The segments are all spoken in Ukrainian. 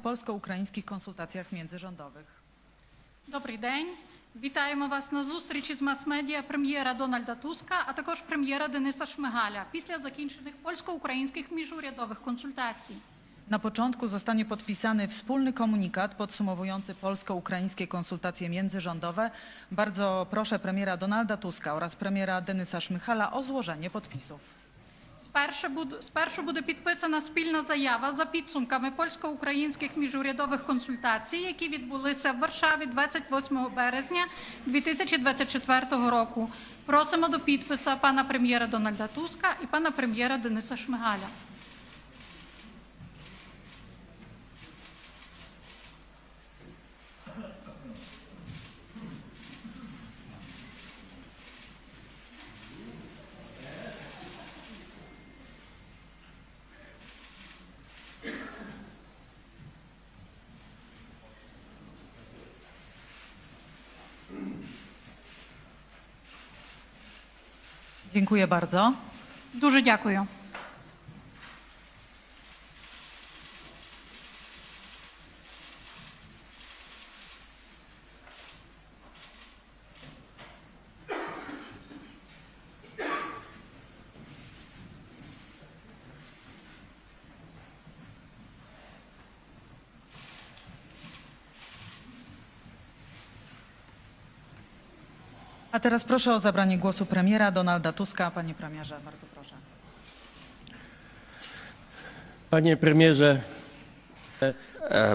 polsko-ukraińskich konsultacjach międzyrządowych. Добрий день. Вітаємо вас на зустрічі з мас-медіа прем'єра Дональда Туска, а також прем'єра Дениса Шмигаля після закінчених польсько-українських міжурядових консультацій. Na początku zostanie podpisany wspólny komunikat podsumowujący polsko-ukraińskie konsultacje międzyrządowe. Bardzo proszę premiera Donalda Tuska oraz premiera Denysa Szmychala o złożenie podpisów. Спершу буде, підписана спільна заява за підсумками польсько-українських міжурядових консультацій, які відбулися в Варшаві 28 березня 2024 року. Просимо до підписа пана прем'єра Дональда Туска і пана прем'єра Дениса Шмигаля. Dziękuję bardzo. Дуже дякую. A teraz proszę o zabranie głosu premiera Donalda Tuska. Panie premierze, bardzo proszę. Panie premierze,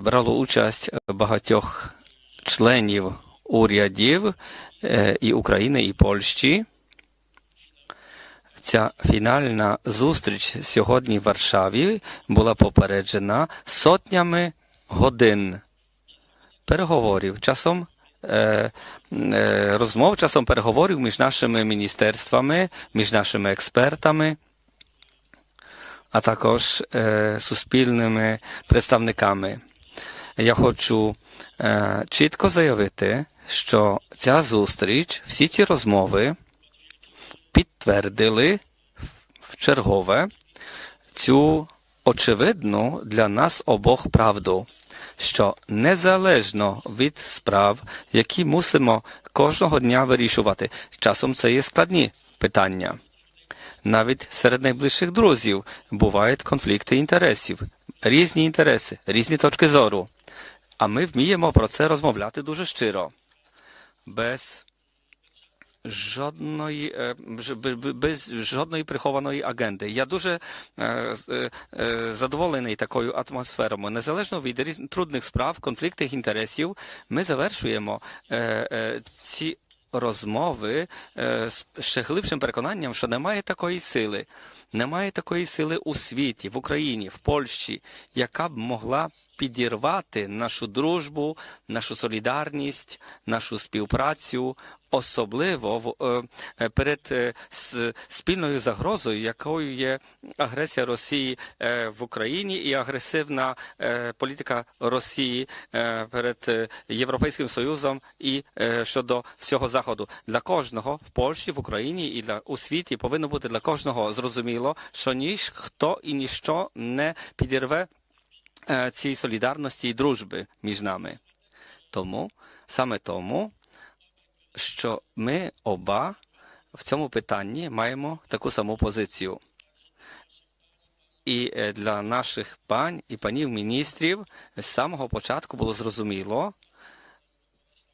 брало участь багатьох членів урядів е, і України, і Польщі. Ця фінальна зустріч сьогодні в Варшаві була попереджена сотнями годин переговорів, часом розмов, часом переговорів між нашими міністерствами, між нашими експертами а також суспільними представниками. Я хочу чітко заявити, що ця зустріч, всі ці розмови підтвердили в чергове цю очевидну для нас обох правду, що незалежно від справ, які мусимо кожного дня вирішувати, часом це є складні питання. Навіть серед найближчих друзів бувають конфлікти інтересів, різні інтереси, різні точки зору. А ми вміємо про це розмовляти дуже щиро, без жодної, е, без жодної прихованої агенди. Я дуже е, е, задоволений такою атмосферою. Незалежно від трудних справ, конфліктів інтересів, ми завершуємо ці розмови з ще глибшим переконанням, що немає такої сили, немає такої сили у світі, в Україні, в Польщі, яка б могла підірвати нашу дружбу, нашу солідарність, нашу співпрацю, особливо в, е, е, перед е, спільною загрозою, якою є агресія Росії в Україні і агресивна політика Росії перед Європейським Союзом і щодо всього заходу. Для кожного в Польщі, в Україні і для у світі повинно бути для кожного зрозуміло, що ніхто і ніщо не підірве цієї солідарності і дружби між нами. Тому саме тому, що ми оба в цьому питанні маємо таку саму позицію. І е, для наших пань і панів міністрів з самого початку було зрозуміло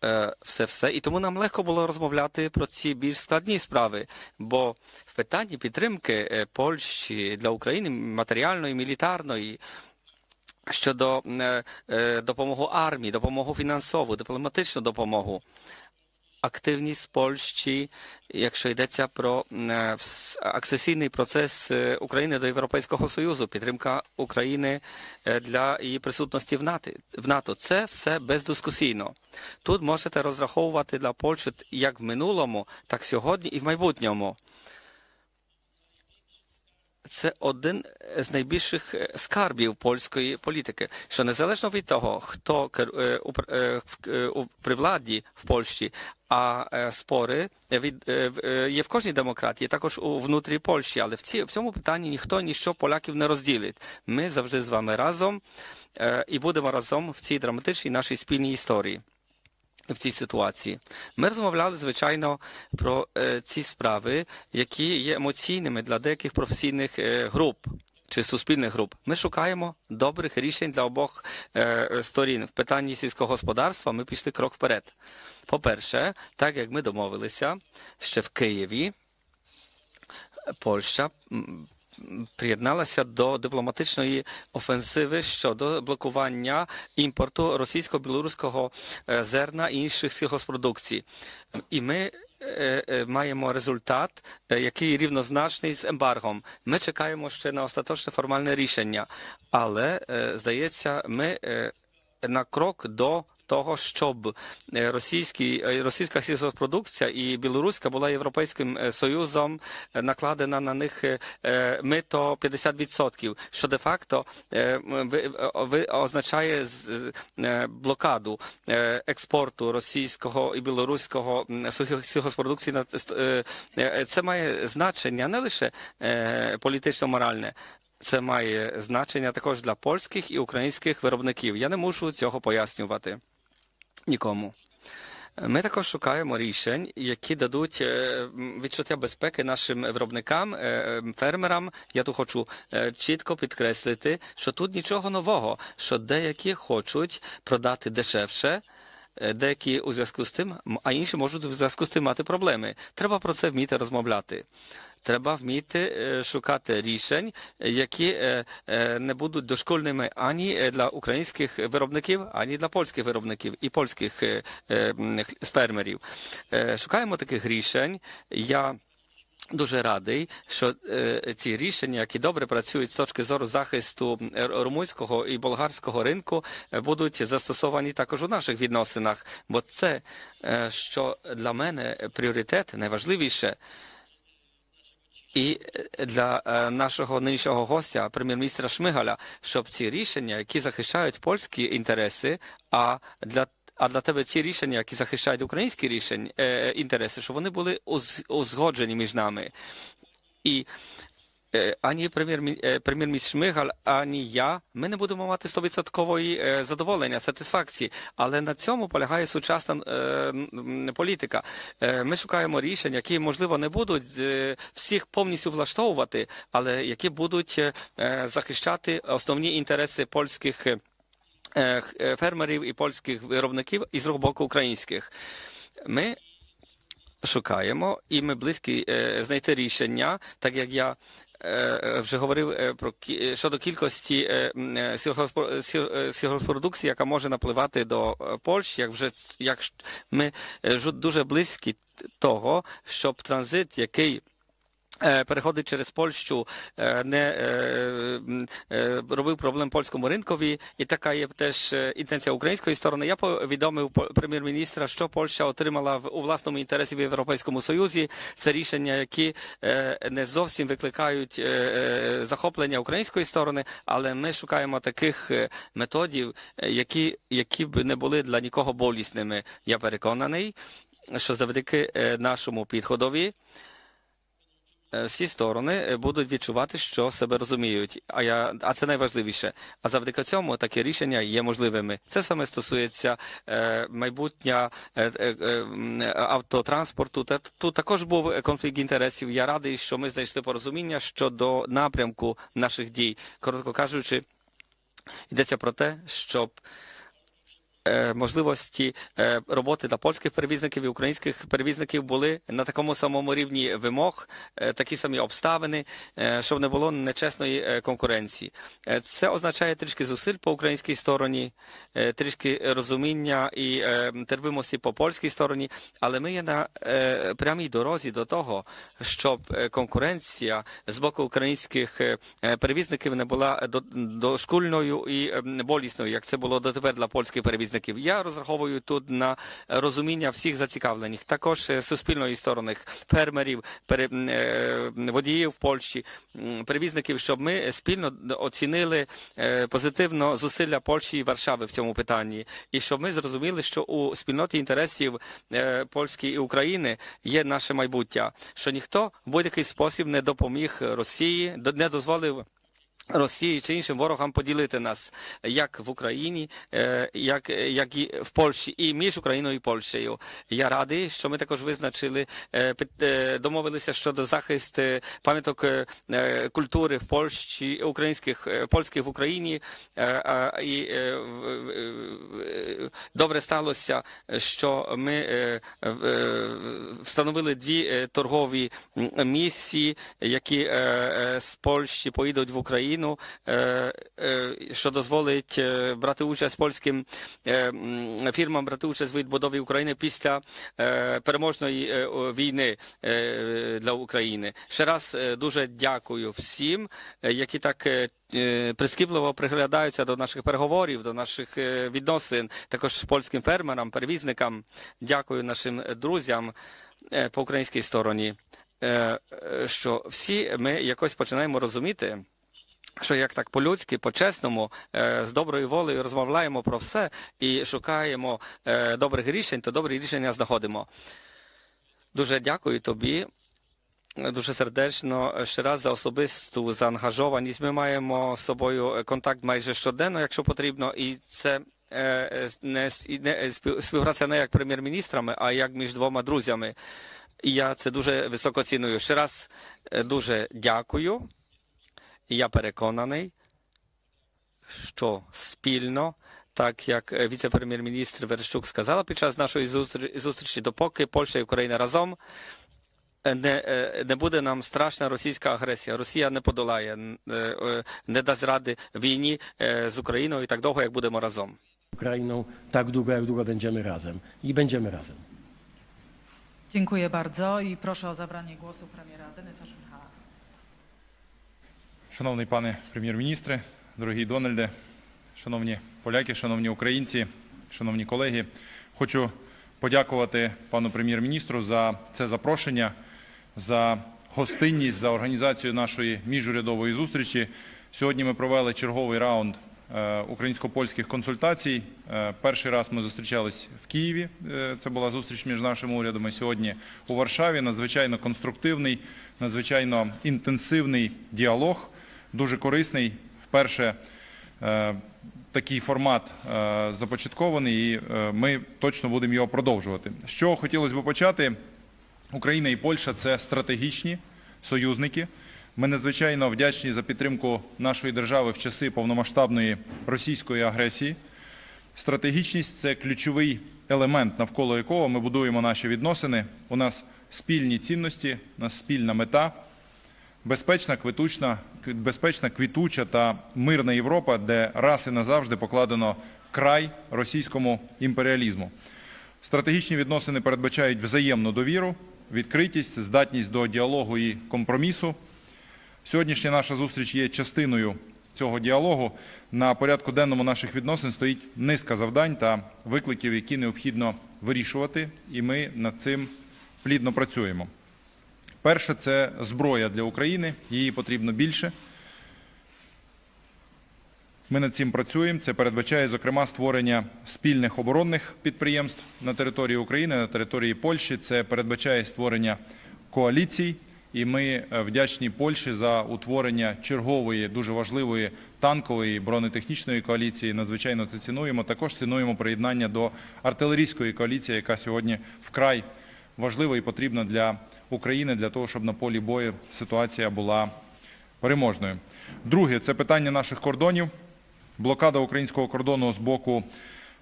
е, все все, і тому нам легко було розмовляти про ці більш складні справи. Бо в питанні підтримки е, Польщі для України матеріальної, мілітарної, щодо е, е, допомоги армії, допомогу фінансову, дипломатичну допомогу. Активність Польщі, якщо йдеться про е, акцесійний процес України до Європейського Союзу, підтримка України для її присутності в НАТО, в НАТО, це все бездискусійно. Тут можете розраховувати для Польщі як в минулому, так сьогодні і в майбутньому. Це один з найбільших е, скарбів польської політики. Що незалежно від того, хто е, е, при владі в Польщі, а спори від є в кожній демократії, також у внутрі Польщі. Але в ці в цьому питанні ніхто ніщо поляків не розділить. Ми завжди з вами разом і будемо разом в цій драматичній нашій спільній історії. В цій ситуації ми розмовляли звичайно про е, ці справи, які є емоційними для деяких професійних е, груп чи суспільних груп. Ми шукаємо добрих рішень для обох е, сторін. В питанні сільського господарства ми пішли крок вперед. По-перше, так як ми домовилися ще в Києві, Польща приєдналася до дипломатичної офенсиви щодо блокування імпорту російсько-білоруського е, зерна і інших сільгоспродукцій. І ми е, е, маємо результат, який рівнозначний з ембаргом. Ми чекаємо ще на остаточне формальне рішення, але здається, ми на крок до того, щоб е, російський, е, російська сільгоспродукція і білоруська була Європейським е, Союзом накладена на них мито 50%, що де-факто е, м, ви- е, ви- означає блокаду експорту російського і білоруського сільгоспродукції. Це має значення не лише політично-моральне, це має значення також для польських і українських виробників. Я не мушу цього пояснювати нікому. Ми також шукаємо рішень, які дадуть е, відчуття безпеки нашим виробникам, е, е, фермерам. Я тут хочу е, чітко підкреслити, що тут нічого нового, що деякі хочуть продати дешевше. Е, Деякі у зв'язку з тим, а інші можуть у зв'язку з тим мати проблеми. Треба про це вміти розмовляти. Треба вміти е, шукати рішень, які е, не будуть дошкольними ані для українських виробників, ані для польських виробників і польських фермерів. Шукаємо таких рішень. Я Дуже радий, що е, ці рішення, які добре працюють з точки зору захисту е, румунського і болгарського ринку, е, будуть застосовані також у наших відносинах. Бо це, е, що для мене пріоритет найважливіше. І е, для нашого нинішнього гостя, прем'єр-міністра Шмигаля, щоб ці рішення, які захищають польські інтереси, а для а для тебе ці рішення, які захищають українські рішення, е, інтереси, щоб вони були уз- узгоджені між нами. І е, ані е, прем'єр-міністр Шмигаль, ані я, ми не будемо мати 100% е, задоволення, сатисфакції. Але на цьому полягає сучасна е, політика. Е, Ми шукаємо рішень, які, можливо, не будуть е, всіх повністю влаштовувати, але які будуть е, захищати основні інтереси польських. Е, е, фермерів і польських виробників, і з другого боку українських. Ми шукаємо, і ми близькі е, знайти рішення, так як я. Вже говорив про щодо кількості сільгоспродукції, яка може напливати до Польщі, як вже як ми дуже близькі того, щоб транзит, який переходить через Польщу, е, не е, е, робив проблем польському ринкові, і така є теж е, інтенція української сторони. Я повідомив по- прем'єр-міністра, що Польща отримала у власному інтересі в Європейському Союзі. Це рішення, які е, не зовсім викликають е, е, захоплення української сторони, але ми шукаємо таких е, методів, е, які, які б не були для нікого болісними. Я переконаний, що завдяки е, нашому підходові е, всі сторони е, будуть відчувати, що себе розуміють. А я а це найважливіше. А завдяки цьому такі рішення є можливими. Це саме стосується е, майбутнього е, е, е, автотранспорту. Та тут також був е, конфлікт інтересів. Я радий, що ми знайшли порозуміння щодо напрямку наших дій. Коротко кажучи, йдеться про те, щоб е, можливості е, роботи для польських перевізників і українських перевізників були на такому самому рівні вимог, е, такі самі обставини, е, щоб не було нечесної е, конкуренції. Е, Це означає трішки зусиль по українській стороні, е, трішки розуміння і е, терпимості по польській стороні, але ми є на е, прямій дорозі до того, щоб е, конкуренція з боку українських е, е, перевізників не була дошкульною і е, болісною, як це було дотепер для польських перевізників. Перевізників. Я розраховую тут на розуміння всіх зацікавлених, також е, суспільної сторони, фермерів, е, водіїв Польщі, перевізників, щоб ми спільно оцінили е, позитивно зусилля Польщі і Варшави в цьому питанні, і щоб ми зрозуміли, що у спільноті інтересів Польщі і України є наше майбуття, що ніхто в будь-який спосіб не допоміг Росії, не дозволив. Росії чи іншим ворогам поділити нас як в Україні, е, як, як і в Польщі, і між Україною і Польщею. Я радий, що ми також визначили, е, е, домовилися щодо захисту пам'яток культури в Польщі, українських польських в Україні. І добре сталося, що ми встановили дві торгові місії, які з Польщі поїдуть в Україну, е, е, що дозволить е, брати участь польським фірмам брати участь в відбудові України після переможної війни для України. Ще раз дуже дякую всім, які так. Прискіпливо приглядаються до наших переговорів, до наших відносин, також польським фермерам, перевізникам. Дякую нашим друзям по українській стороні, що всі ми якось починаємо розуміти, що як так по-людськи, по-чесному, е, з доброю волею розмовляємо про все і шукаємо е, добрих рішень, то добрі рішення знаходимо. Дуже дякую тобі. Дуже сердечно ще раз за особисту заангажованість. Ми маємо з собою контакт майже щоденно, якщо потрібно, і це е, не, співпраця не як прем'єр-міністрами, а як між двома друзями. І я це дуже високо ціную. Ще раз дуже дякую. І я переконаний, що спільно, так як е, віце-прем'єр-міністр Верещук сказала під час нашої зустр- зустрічі, допоки Польща і Україна разом е, не, е, не буде нам страшна російська агресія. Росія не подолає, н- е, е, не дасть ради wійні е, з Україною так довго, як будемо разом. Ukrainą tak długo, jak długo będziemy razem. I będziemy razem. Dziękuję bardzo i proszę o zabranie głosu premiera Denysa Szmychala. Шановний пане прем'єр-міністре, дорогі Дональде, шановні поляки, шановні українці, шановні колеги, хочу подякувати пану прем'єр-міністру за це запрошення, за гостинність, за організацію нашої міжурядової зустрічі. Сьогодні ми провели черговий раунд е, українсько-польських консультацій. Е, Перший раз ми зустрічались в Києві. Е, Це була зустріч між нашими урядами. Сьогодні у Варшаві. Надзвичайно конструктивний, надзвичайно інтенсивний діалог, дуже корисний. Вперше е, такий формат е, започаткований, і е, ми точно будемо його продовжувати. Чого хотілося б почати? Україна і Польща це стратегічні союзники. Ми надзвичайно вдячні за підтримку нашої держави в часи повномасштабної російської агресії. Стратегічність це ключовий елемент, навколо якого ми будуємо наші відносини. У нас спільні цінності, у нас спільна мета, безпечна, квітучна, безпечна, квітуча та мирна Європа, де раз і назавжди покладено край російському імперіалізму. Стратегічні відносини передбачають взаємну довіру, відкритість, здатність до діалогу і компромісу. Сьогоднішня наша зустріч є частиною цього діалогу. На порядку денному наших відносин стоїть низка завдань та викликів, які необхідно вирішувати, і ми над цим плідно працюємо. Перше це зброя для України, її потрібно більше. Ми над цим працюємо. Це передбачає, зокрема, створення спільних оборонних підприємств на території України, на території Польщі. Це передбачає створення коаліцій. І ми е, вдячні Польщі за утворення чергової дуже важливої танкової бронетехнічної коаліції. Надзвичайно це цінуємо. Також цінуємо приєднання до артилерійської коаліції, яка сьогодні вкрай важлива і потрібна для України для того, щоб на полі бою ситуація була переможною. Друге це питання наших кордонів. Блокада українського кордону з боку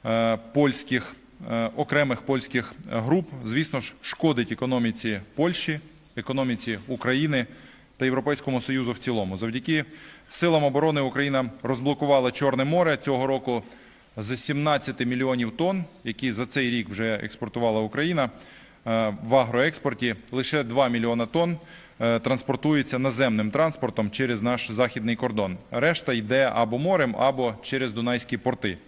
е, польських е, окремих польських груп, звісно ж, шкодить економіці Польщі, економіці України та Європейському Союзу в цілому. Завдяки силам оборони Україна розблокувала Чорне море цього року з 17 мільйонів тонн, які за цей рік вже експортувала Україна в агроекспорті. Лише 2 мільйона тонн е, транспортується наземним транспортом через наш західний кордон. Решта йде або морем, або через дунайські порти.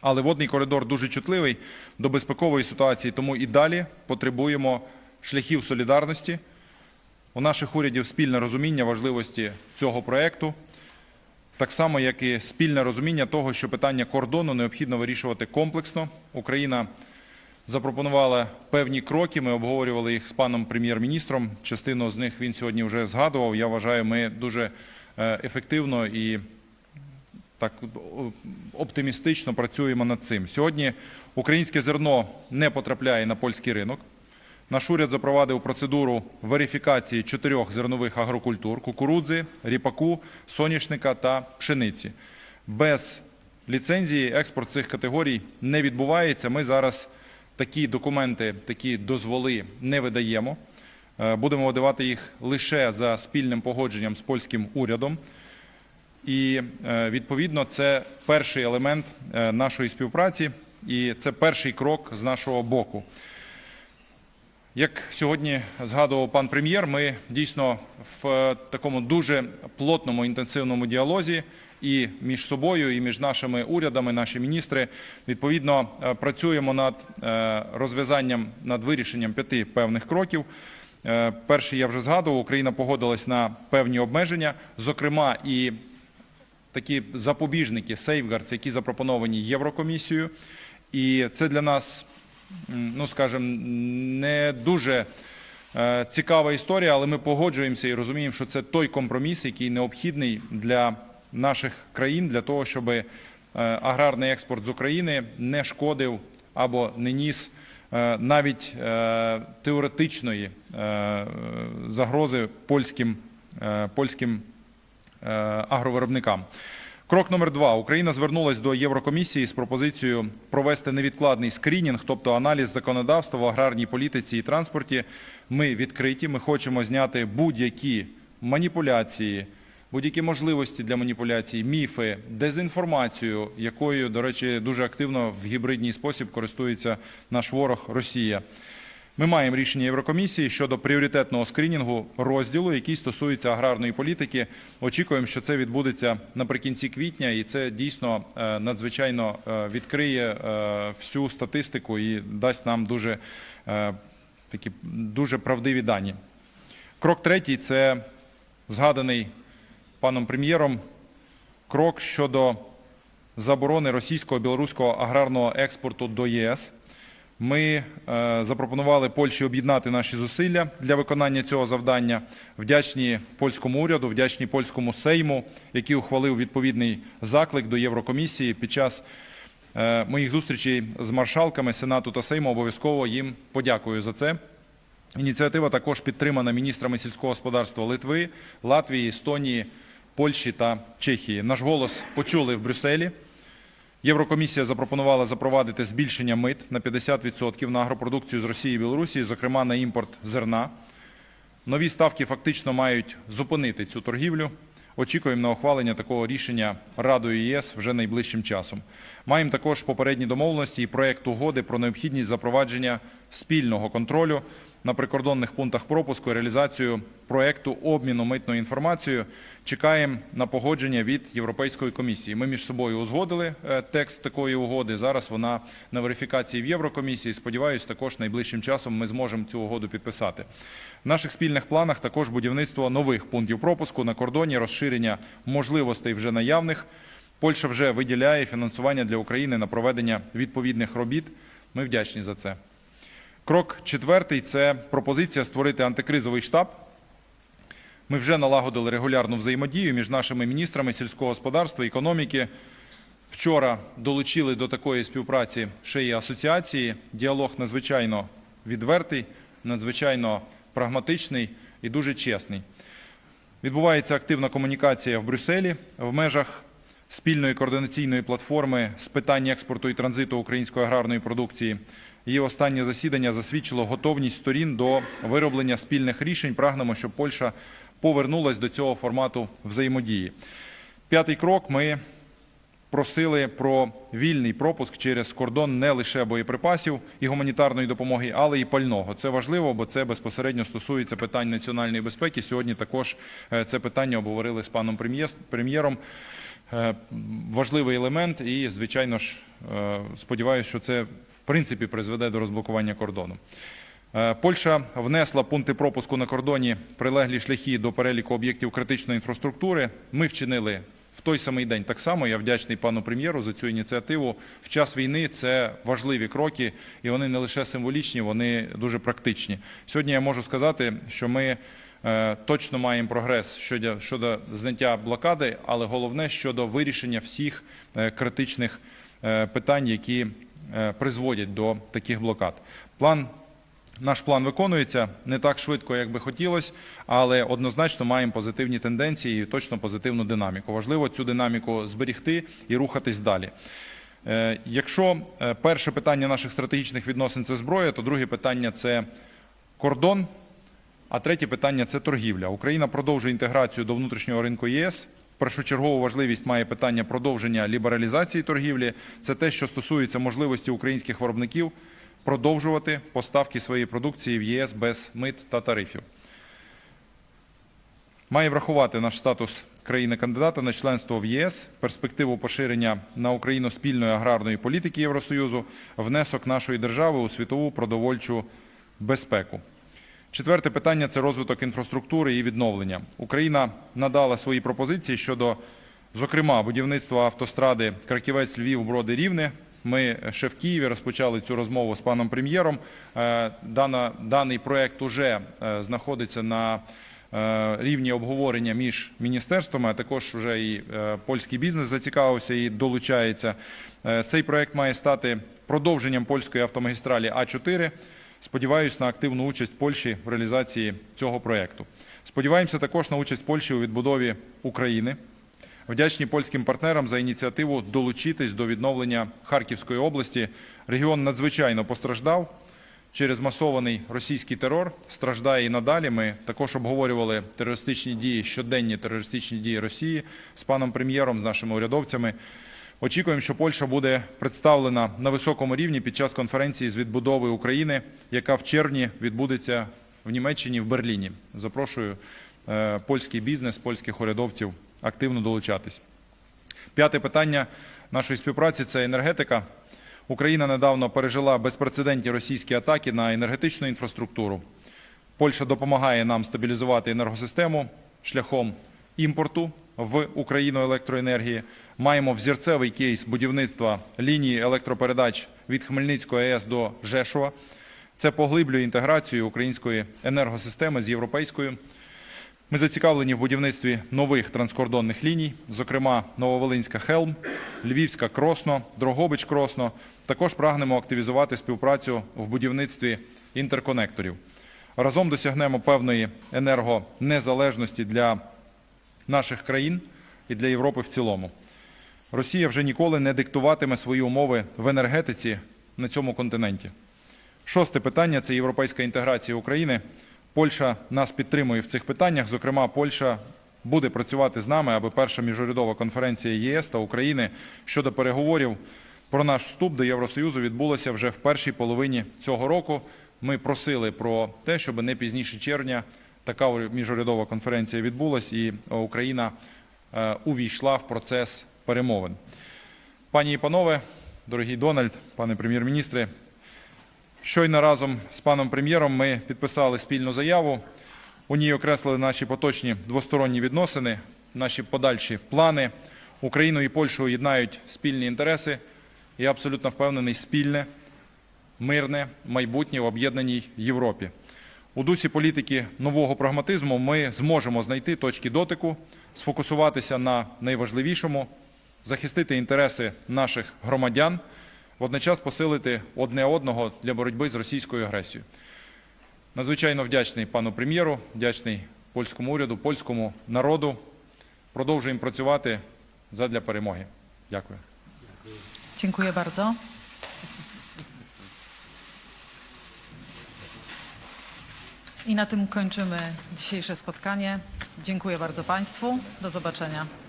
Але водний коридор дуже чутливий до безпекової ситуації, тому і далі потребуємо шляхів солідарності. У наших урядів спільне розуміння важливості цього проекту, так само, як і спільне розуміння того, що питання кордону необхідно вирішувати комплексно. Україна запропонувала певні кроки. Ми обговорювали їх з паном прем'єр-міністром. Частину з них він сьогодні вже згадував. Я вважаю, ми дуже е, ефективно і так оптимістично працюємо над цим. Сьогодні українське зерно не потрапляє на польський ринок. Наш уряд запровадив процедуру верифікації чотирьох зернових агрокультур: кукурудзи, ріпаку, соняшника та пшениці. Без ліцензії експорт цих категорій не відбувається. Ми зараз такі документи, такі дозволи не видаємо. Е, Будемо видавати їх лише за спільним погодженням з польським урядом. І е, відповідно це перший елемент е, нашої співпраці, і це перший крок з нашого боку. Як сьогодні згадував пан прем'єр, ми дійсно в такому дуже плотному інтенсивному діалозі і між собою, і між нашими урядами, наші міністри відповідно е, працюємо над е, розв'язанням, над вирішенням п'яти певних кроків. Е, Перший я вже згадував, Україна погодилась на певні обмеження, зокрема і такі запобіжники, сейфгардс, які запропоновані Єврокомісією. І це для нас, ну скажімо, не дуже цікава історія, але ми погоджуємося і розуміємо, що це той компроміс, який необхідний для наших країн, для того, щоб е, аграрний експорт з України не шкодив або не ніс е, навіть е, теоретичної загрози польським, польським агровиробникам. Крок номер два. Україна звернулась до Єврокомісії з пропозицією провести невідкладний скринінг, тобто аналіз законодавства в аграрній політиці і транспорті. Ми відкриті. Ми хочемо зняти будь-які маніпуляції, будь-які можливості для маніпуляцій, міфи, дезінформацію, якою, до речі, дуже активно в гібридній спосіб користується наш ворог Росія. Ми маємо рішення Єврокомісії щодо пріоритетного скринінгу розділу, який стосується аграрної політики. Очікуємо, що це відбудеться наприкінці квітня, і це дійсно е, надзвичайно е, відкриє е, всю статистику і дасть нам дуже такі дуже правдиві дані. Крок третій це згаданий паном прем'єром крок щодо заборони російського білоруського аграрного експорту до ЄС. Ми е, запропонували Польщі об'єднати наші зусилля для виконання цього завдання. Вдячні польському уряду, вдячні польському сейму, який ухвалив відповідний заклик до Єврокомісії під час е, моїх зустрічей з маршалками Сенату та Сейму. Обов'язково їм подякую за це. Ініціатива також підтримана міністрами сільського господарства Литви, Латвії, Естонії, Польщі та Чехії. Наш голос почули в Брюсселі. Єврокомісія запропонувала запровадити збільшення мит на 50% на агропродукцію з Росії і Білорусі, зокрема на імпорт зерна. Нові ставки фактично мають зупинити цю торгівлю. Очікуємо на ухвалення такого рішення Радою ЄС вже найближчим часом. Маємо також попередні домовленості і проект угоди про необхідність запровадження спільного контролю на прикордонних пунктах пропуску реалізацію проекту обміну митною інформацією. Чекаємо на погодження від Європейської комісії. Ми між собою узгодили е, текст такої угоди. Зараз вона на верифікації в Єврокомісії. Сподіваюсь, також найближчим часом ми зможемо цю угоду підписати. В наших спільних планах також будівництво нових пунктів пропуску на кордоні, розширення можливостей вже наявних. Польща вже виділяє фінансування для України на проведення відповідних робіт. Ми вдячні за це. Крок четвертий це пропозиція створити антикризовий штаб. Ми вже налагодили регулярну взаємодію між нашими міністрами сільського господарства, економіки. Вчора долучили до такої співпраці ще й асоціації. Діалог надзвичайно відвертий, надзвичайно прагматичний і дуже чесний. Відбувається активна комунікація в Брюсселі в межах спільної координаційної платформи з питань експорту і транзиту української аграрної продукції. Її останнє засідання засвідчило готовність сторін до вироблення спільних рішень. Прагнемо, щоб Польща повернулась до цього формату взаємодії. П'ятий крок ми просили про вільний пропуск через кордон не лише боєприпасів і гуманітарної допомоги, але і пального. Це важливо, бо це безпосередньо стосується питань національної безпеки. Сьогодні також е, це питання обговорили з паном прем'єром. е, важливий елемент. І, звичайно ж, е, сподіваюся, що це принципі призведе до розблокування кордону. Е, Польща внесла пункти пропуску на кордоні прилеглі шляхи до переліку об'єктів критичної інфраструктури. Ми вчинили в той самий день так само. Я вдячний пану прем'єру за цю ініціативу. В час війни це важливі кроки, і вони не лише символічні, вони дуже практичні. Сьогодні я можу сказати, що ми е, точно маємо прогрес щодо, щодо зняття блокади, але головне щодо вирішення всіх е, критичних питань, які призводять до таких блокад. План наш план виконується не так швидко, як би хотілося, але однозначно маємо позитивні тенденції і точно позитивну динаміку. Важливо цю динаміку зберігти і рухатись далі. Е, Якщо е, перше питання наших стратегічних відносин це зброя, то друге питання це кордон, а третє питання це торгівля. Україна продовжує інтеграцію до внутрішнього ринку ЄС. Першочергову важливість має питання продовження лібералізації торгівлі. Це те, що стосується можливості українських виробників продовжувати поставки своєї продукції в ЄС без мит та тарифів. Має врахувати наш статус країни-кандидата на членство в ЄС, перспективу поширення на Україну спільної аграрної політики Євросоюзу, внесок нашої держави у світову продовольчу безпеку. Четверте питання це розвиток інфраструктури і відновлення. Україна надала свої пропозиції щодо, зокрема, будівництва автостради Краківець, Львів, Броди, Рівне. Ми ще в Києві розпочали цю розмову з паном прем'єром. Е, даний проект уже е, знаходиться на е, рівні обговорення між міністерствами, а також вже і польський бізнес зацікавився і долучається. Цей проект має стати продовженням польської автомагістралі А4. Сподіваюсь на активну участь Польщі в реалізації цього проекту. Сподіваємося також на участь Польщі у відбудові України. Вдячні польським партнерам за ініціативу долучитись до відновлення Харківської області. Регіон надзвичайно постраждав через масований російський терор. Страждає і надалі. Ми також обговорювали терористичні дії, щоденні терористичні дії Росії з паном прем'єром, з нашими урядовцями. Очікуємо, що Польща буде представлена на високому рівні під час конференції з відбудови України, яка в червні відбудеться в Німеччині в Берліні. Запрошую е, польський бізнес, польських урядовців активно долучатись. П'яте питання нашої співпраці це енергетика. Україна недавно пережила безпрецедентні російські атаки на енергетичну інфраструктуру. Польща допомагає нам стабілізувати енергосистему шляхом імпорту в Україну електроенергії. Маємо взірцевий кейс будівництва лінії електропередач від Хмельницької АЕС до Жешова. Це поглиблює інтеграцію української енергосистеми з європейською. Ми зацікавлені в будівництві нових транскордонних ліній, зокрема Нововолинська Хелм, Львівська Кросно, Дрогобич Кросно. Також прагнемо активізувати співпрацю в будівництві інтерконекторів. Разом досягнемо певної енергонезалежності для наших країн і для Європи в цілому. Росія вже ніколи не диктуватиме свої умови в енергетиці на цьому континенті. Шосте питання це європейська інтеграція України. Польща нас підтримує в цих питаннях. Зокрема, Польща буде працювати з нами, аби перша міжурядова конференція ЄС та України щодо переговорів про наш вступ до Євросоюзу відбулася вже в першій половині цього року. Ми просили про те, щоб не пізніше червня така міжурядова конференція відбулась, і Україна е, увійшла в процес перемовин. Пані і панове, дорогий Дональд, пане прем'єр-міністре, Щойно разом з паном прем'єром ми підписали спільну заяву. У ній окреслили наші поточні двосторонні відносини, наші подальші плани. Україну і Польщу єднають спільні інтереси. Я абсолютно впевнений, спільне, мирне майбутнє в об'єднаній Європі. У дусі політики нового прагматизму ми зможемо знайти точки дотику, сфокусуватися на найважливішому, захистити інтереси наших громадян водночас посилити одне одного для боротьби з російською агресією. Надзвичайно вдячний пану прем'єру, вдячний польському уряду, польському народу. Продовжуємо працювати задля перемоги. Дякую. Dziękuję bardzo. I na tym kończymy dzisiejsze spotkanie. Dziękuję bardzo Państwu. Do zobaczenia.